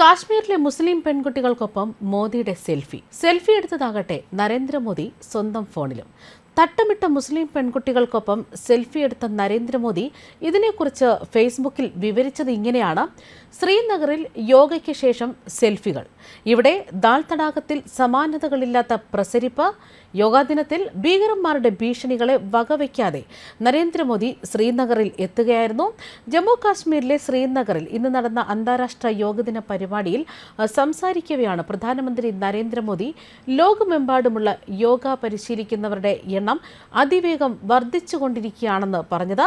കാശ്മീരിലെ മുസ്ലിം പെൺകുട്ടികൾക്കൊപ്പം മോദിയുടെ selfie. Selfie എടുത്തതാകട്ടെ Narendra Modi സ്വന്തം ഫോണിലും. തട്ടമിട്ട മുസ്ലിം പെൺകുട്ടികൾക്കൊപ്പം സെൽഫി എടുത്ത നരേന്ദ്രമോദി ഇതിനെക്കുറിച്ച് ഫേസ്ബുക്കിൽ വിവരിച്ചത് ഇങ്ങനെയാണ്. ശ്രീനഗറിൽ യോഗയ്ക്ക് ശേഷം സെൽഫികൾ. ഇവിടെ ദാൽ തടാകത്തിൽ സമാനതകളില്ലാത്ത പ്രസരിപ്പ് യോഗാ ദിനത്തിൽ ഭീകരന്മാരുടെ ഭീഷണികളെ വകവയ്ക്കാതെ നരേന്ദ്രമോദി ശ്രീനഗറിൽ എത്തുകയായിരുന്നു. ജമ്മു കാശ്മീരിലെ ശ്രീനഗറിൽ ഇന്ന് നടന്ന അന്താരാഷ്ട്ര യോഗദിന പരിപാടിയിൽ സംസാരിക്കവെയാണ് പ്രധാനമന്ത്രി നരേന്ദ്രമോദി. ലോകമെമ്പാടുമുള്ള യോഗ പരിശീലിക്കുന്നവരുടെ എണ്ണം അതിവേഗം വർദ്ധിച്ചുകൊണ്ടിരിക്കുകയാണെന്ന് പറഞ്ഞത്.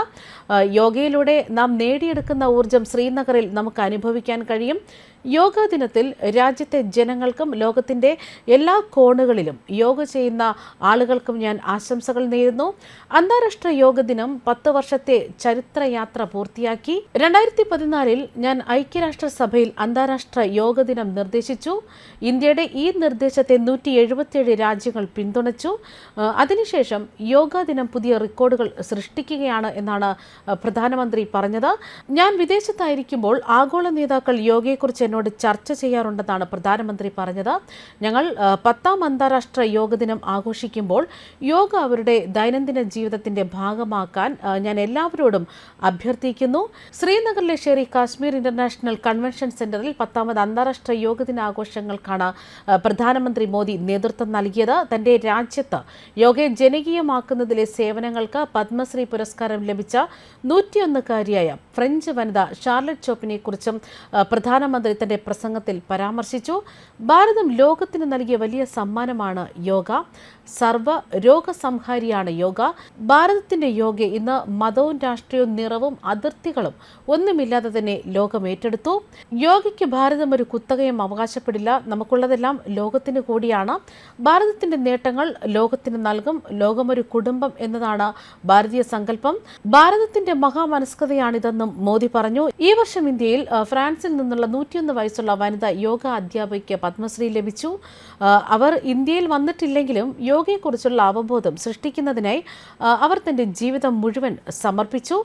യോഗയിലൂടെ നാം നേടിയെടുക്കുന്ന ഊർജം ശ്രീനഗറിൽ നമുക്ക് അനുഭവിക്കാൻ കഴിയും. യോഗാ ദിനത്തിൽ രാജ്യത്തെ ജനങ്ങൾക്കും ലോകത്തിന്റെ എല്ലാ കോണുകളിലും യോഗ ചെയ്യുന്ന ആളുകൾക്കും ഞാൻ ആശംസകൾ നേരുന്നു. അന്താരാഷ്ട്ര യോഗ ദിനം പത്ത് വർഷത്തെ ചരിത്രയാത്ര പൂർത്തിയാക്കി. രണ്ടായിരത്തി പതിനാലിൽ ഞാൻ ഐക്യരാഷ്ട്രസഭയിൽ അന്താരാഷ്ട്ര യോഗ ദിനം നിർദ്ദേശിച്ചു. ഇന്ത്യയുടെ ഈ നിർദ്ദേശത്തെ നൂറ്റി എഴുപത്തിയേഴ് രാജ്യങ്ങൾ പിന്തുണച്ചു. അതിനുശേഷം യോഗാ ദിനം പുതിയ റെക്കോർഡുകൾ സൃഷ്ടിക്കുകയാണ് എന്നാണ് പ്രധാനമന്ത്രി പറഞ്ഞത്. ഞാൻ വിദേശത്തായിരിക്കുമ്പോൾ ആഗോള നേതാക്കൾ യോഗയെക്കുറിച്ച് എന്നോട് ചർച്ച ചെയ്യാറുണ്ടെന്നാണ് പ്രധാനമന്ത്രി പറഞ്ഞത്. ഞങ്ങൾ പത്താം അന്താരാഷ്ട്ര യോഗ ദിനം ആഘോഷിക്കുമ്പോൾ യോഗ അവരുടെ ദൈനംദിന ജീവിതത്തിന്റെ ഭാഗമാക്കാൻ ഞാൻ എല്ലാവരോടും അഭ്യർത്ഥിക്കുന്നു. ശ്രീനഗറിലെ ഷെറി കാശ്മീർ ഇന്റർനാഷണൽ കൺവെൻഷൻ സെന്ററിൽ പത്താമത് അന്താരാഷ്ട്ര യോഗ ദിനാഘോഷങ്ങൾക്കാണ് പ്രധാനമന്ത്രി മോദി നേതൃത്വം നൽകിയത്. തന്റെ രാജ്യത്ത് യോഗയെ ജനകീയമാക്കുന്നതിലെ സേവനങ്ങൾക്ക് പത്മശ്രീ പുരസ്കാരം ലഭിച്ച നൂറ്റിയൊന്നുകാരിയായ ഫ്രഞ്ച് വനിത ഷാർലറ്റ് ചോപ്പിനെ കുറിച്ചും പ്രധാനമന്ത്രി തന്റെ പ്രസംഗത്തിൽ പരാമർശിച്ചു. ഭാരതം ലോകത്തിന് നൽകിയ വലിയ സമ്മാനമാണ് യോഗ. സർവ രോഗസംഹാരിയാണ് യോഗ. ഭാരതത്തിന്റെ യോഗ ഇന്ന് മതവും രാഷ്ട്രീയവും നിറവും അതിർത്തികളും ഒന്നുമില്ലാതെ തന്നെ ലോകം ഏറ്റെടുത്തു. യോഗയ്ക്ക് ഭാരതം ഒരു കുത്തകയും അവകാശപ്പെടില്ല. നമുക്കുള്ളതെല്ലാം ലോകത്തിന് കൂടിയാണ്. ഭാരതത്തിന്റെ നേട്ടങ്ങൾ ലോകത്തിന് നൽകും. ലോകം ഒരു കുടുംബം എന്നതാണ് ഭാരതീയ സങ്കല്പം. ഭാരതത്തിന്റെ മഹാമനസ്കതയാണിതെന്നും മോദി പറഞ്ഞു. ഈ വർഷം ഇന്ത്യയിൽ ഫ്രാൻസിൽ നിന്നുള്ള നൂറ്റിയൊന്ന് വയസ്സുള്ള വനിത യോഗ അധ്യാപികയ്ക്ക് പത്മശ്രീ ലഭിച്ചു. അവർ ഇന്ത്യയിൽ വന്നിട്ടില്ലെങ്കിലും യോഗയെക്കുറിച്ചുള്ള അവബോധം സൃഷ്ടിക്കുന്നതിനായി അവർ തന്റെ ജീവിതം മുഴുവൻ സമർപ്പിച്ചു.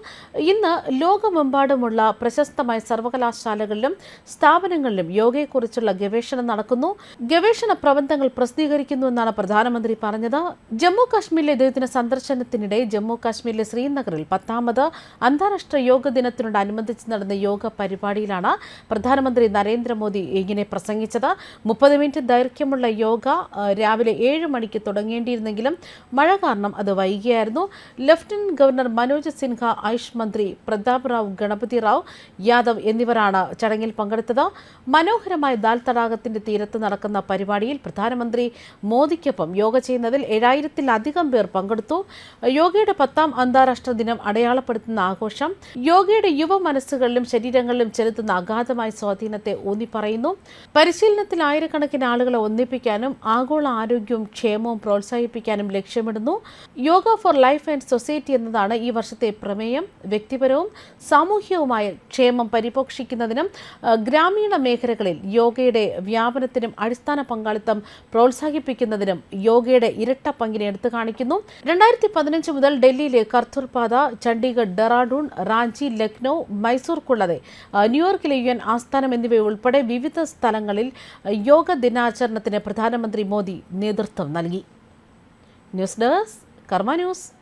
ഇന്ന് ലോകമെമ്പാടുമുള്ള പ്രശസ്തമായ സർവകലാശാലകളിലും സ്ഥാപനങ്ങളിലും യോഗയെക്കുറിച്ചുള്ള ഗവേഷണം നടക്കുന്നു. ഗവേഷണ പ്രബന്ധങ്ങൾ പ്രസിദ്ധീകരിക്കുന്നു എന്നാണ് പ്രധാനമന്ത്രി പറഞ്ഞത്. ജമ്മു കാശ്മീരിലെ ദൈവദിന സന്ദർശനത്തിനിടെ ജമ്മു കാശ്മീരിലെ ശ്രീനഗറിൽ പത്താമത് അന്താരാഷ്ട്ര യോഗ ദിനത്തിനോടനുബന്ധിച്ച് നടന്ന യോഗ പരിപാടിയിലാണ് പ്രധാനമന്ത്രി നരേന്ദ്രമോദി ഇങ്ങനെ പ്രസംഗിച്ചത്. മുപ്പത് മിനിറ്റ് ദൈർഘ്യമുള്ള യോഗ രാവിലെ ഏഴ് മണിക്ക് തുടങ്ങേണ്ടിയിരുന്നെങ്കിലും മഴ കാരണം അത് വൈകിയായിരുന്നു. ലഫ്റ്റനന്റ് ഗവർണർ മനോജ് സിൻഹ ആയുഷ് മന്ത്രി പ്രതാപ് റാവു ഗണപതി റാവു യാദവ് എന്നിവരാണ് ചടങ്ങിൽ പങ്കെടുത്തത്. മനോഹരമായ ദാൽ തടാകത്തിന്റെ തീരത്ത് നടക്കുന്ന പരിപാടിയിൽ പ്രധാനമന്ത്രി മോദിക്കൊപ്പം യോഗ ചെയ്യുന്നതിൽ ഏഴായിരത്തിലധികം പേർ പങ്കെടുത്തു. യോഗയുടെ പത്താം അന്താരാഷ്ട്ര ദിനം അടയാളപ്പെടുത്തുന്ന ആഘോഷം. യോഗയുടെ യുവ മനസ്സുകളിലും ശരീരങ്ങളിലും ചെലുത്തുന്ന അഗാധമായ സ്വാധീനത്തെ ഊന്നിപ്പറയുന്നു. പരിശീലനത്തിൽ ആയിരക്കണക്കിന് ആളുകളെ ഒന്നിപ്പിക്കാനും ആഗോള ആരോഗ്യവും ക്ഷേമവും പ്രോത്സാഹിപ്പിക്കാനും ലക്ഷ്യമിടുന്നു. Yoga for life and society എന്നതാണ് ഈ വർഷത്തെ പ്രമേയം. വ്യക്തിപരവും സാമൂഹ്യവുമായ ക്ഷേമം പരിപോഷിക്കുന്നതിനും ഗ്രാമീണ മേഖലകളിൽ യോഗയുടെ വ്യാപനത്തിനും അടിസ്ഥാന പങ്കാളിത്തം പ്രോത്സാഹിപ്പിക്കുന്നതിനും യോഗയുടെ ഇരട്ട പങ്കിനെ എടുത്തു കാണിക്കുന്നു. രണ്ടായിരത്തി പതിനഞ്ച് മുതൽ ഡൽഹിയിലെ കർത്തൂർപാത ചണ്ഡീഗഡ് ഡെറാഡൂൺ റാഞ്ചി ലക്നൌ മൈസൂർ കൂടാതെ ആ, ന്യൂയോർക്കിലെ യു എൻ ആസ്ഥാനം എന്നിവ ഉൾപ്പെടെ വിവിധ സ്ഥലങ്ങളിൽ യോഗ ദിനാചരണത്തിന് പ്രധാനമന്ത്രി മോദി നേതൃത്വം നൽകി. News desk Karma news.